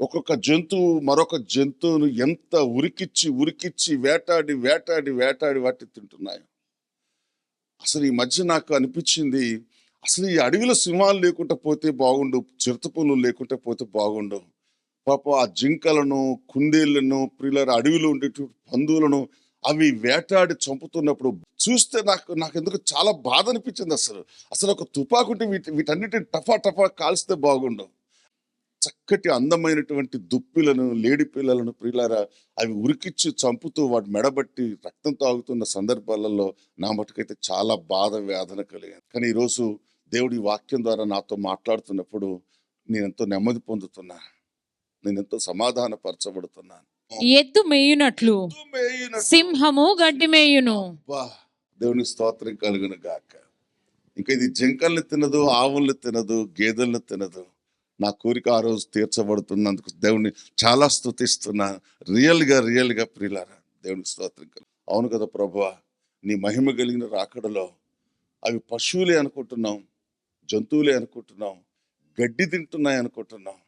ఒక్కొక్క జంతువు మరొక జంతువును ఎంత ఉరికిచ్చి ఉరికిచ్చి వేటాడి వేటాడి వేటాడి వాటి తింటున్నాయి. అసలు ఈ మధ్య నాకు అనిపించింది అసలు ఈ అడవిలో సింహాలు లేకుండా పోతే బాగుండు చిరుతపులు లేకుండా పోతే బాగుండు. పాప ఆ జింకలను కుందేళ్ళను ప్రిల్లర్ అడవిలో ఉండేటువంటి పందువులను అవి వేటాడి చంపుతున్నప్పుడు చూస్తే నాకు నాకు ఎందుకు చాలా బాధ అనిపించింది అసలు. అసలు ఒక తుపాకుంటే వీటి వీటన్నిటిని టఫా టఫా కాల్స్తే బాగుండు. చక్కటి అందమైనటువంటి దుప్పిలను లేడి పిల్లలను ప్రియులారా అవి ఉరికిచ్చి చంపుతూ వాటి మెడబట్టి రక్తం తాగుతున్న సందర్భాలలో నా మటుకైతే చాలా బాధ వేదన కలిగింది కానీ ఈరోజు దేవుడి వాక్యం ద్వారా నాతో మాట్లాడుతున్నప్పుడు నేను ఎంతో నెమ్మది పొందుతున్నా. నేను ఎంతో సమాధానపరచబడుతున్నాను. ఎద్దు మేయునట్లు సింహము గడ్డి మేయును. దేవుని స్తోత్రం కలుగును గాక. ఇంకా ఇది జింకల్ని తినదు ఆవుల్ని తినదు గేదెల్ని తినదు. నా కోరిక ఆ రోజు తీర్చబడుతున్నందుకు దేవుని చాలా స్థుతిస్తున్నా రియల్గా రియల్గా ప్రియులారా దేవునికి స్తోత్రం అవును కదా ప్రభువ నీ మహిమ కలిగిన రాకడలో అవి పశువులే అనుకుంటున్నాం జంతువులే అనుకుంటున్నాం గడ్డి తింటున్నాయి అనుకుంటున్నాం.